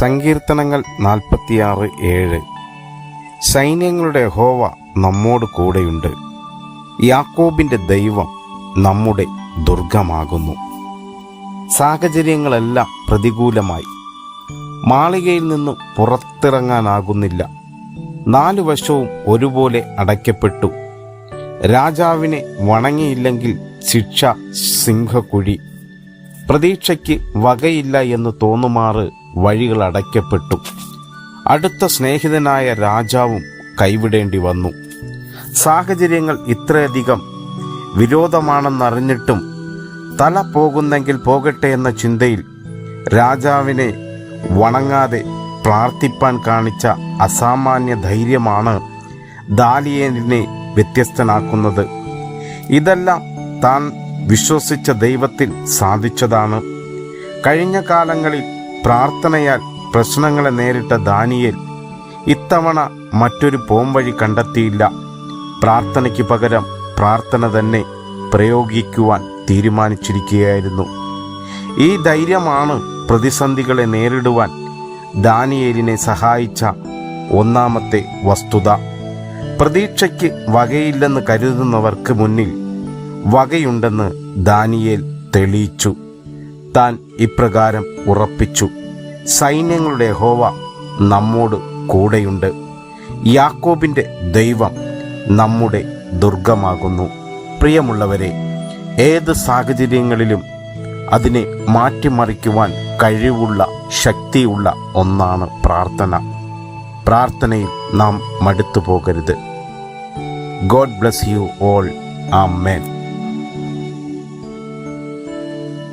സങ്കീർത്തനങ്ങൾ നാൽപ്പത്തിയാറ് ഏഴ്. സൈന്യങ്ങളുടെ ഹോവ നമ്മോട് കൂടെയുണ്ട്. യാക്കോബിന്റെ ദൈവം നമ്മുടെ ദുർഗമാകുന്നു. സാഹചര്യങ്ങളെല്ലാം പ്രതികൂലമായി. മാളികയിൽ നിന്നും പുറത്തിറങ്ങാനാകുന്നില്ല. നാലു വശവും ഒരുപോലെ അടയ്ക്കപ്പെട്ടു. രാജാവിനെ വണങ്ങിയില്ലെങ്കിൽ ശിക്ഷ സിംഹക്കുഴി. പ്രതീക്ഷയ്ക്ക് വകയില്ല എന്ന് തോന്നുമാറ് വഴികൾ അടയ്ക്കപ്പെട്ടു അടുത്ത സ്നേഹിതനായ രാജാവും കൈവിടേണ്ടി വന്നു. സാഹചര്യങ്ങൾ ഇത്രയധികം വിരോധമാണെന്നറിഞ്ഞിട്ടും തല പോകുന്നെങ്കിൽ പോകട്ടെ എന്ന ചിന്തയിൽ രാജാവിനെ വണങ്ങാതെ പ്രാർത്ഥിപ്പാൻ കാണിച്ച അസാമാന്യ ധൈര്യമാണ് ദാലിയേലിനെ വ്യത്യസ്തനാക്കുന്നത്. ഇതെല്ലാം താൻ വിശ്വസിച്ച ദൈവത്തിൽ സാധിച്ചതാണ്. കഴിഞ്ഞ കാലങ്ങളിൽ പ്രാർത്ഥനയാൽ പ്രശ്നങ്ങളെ നേരിട്ട ദാനിയേൽ ഇത്തവണ മറ്റൊരു പോംവഴി കണ്ടെത്തിയില്ല. പ്രാർത്ഥനയ്ക്ക് പകരം പ്രാർത്ഥന തന്നെ പ്രയോഗിക്കുവാൻ തീരുമാനിച്ചിരിക്കുകയായിരുന്നു. ഈ ധൈര്യമാണ് പ്രതിസന്ധികളെ നേരിടുവാൻ ദാനിയേലിനെ സഹായിച്ച ഒന്നാമത്തെ വസ്തുത. പ്രതീക്ഷയ്ക്ക് വകയില്ലെന്ന് കരുതുന്നവർക്ക് മുന്നിൽ വകയുണ്ടെന്ന് ദാനിയേൽ തെളിയിച്ചു. താൻ ഇപ്രകാരം ഉറപ്പിച്ചു. സൈന്യങ്ങളുടെ ഹോവ നമ്മോട് കൂടെയുണ്ട്. യാക്കോബിന്റെ ദൈവം നമ്മുടെ ദുർഗമാകുന്നു. പ്രിയമുള്ളവരെ ഏത് സാഹചര്യങ്ങളിലും അതിനെ മാറ്റിമറിക്കുവാൻ കഴിവുള്ള ശക്തിയുള്ള ഒന്നാണ് പ്രാർത്ഥന. പ്രാർത്ഥനയിൽ നാം മടുത്തു പോകരുത്. God bless you all. ആ മേൻ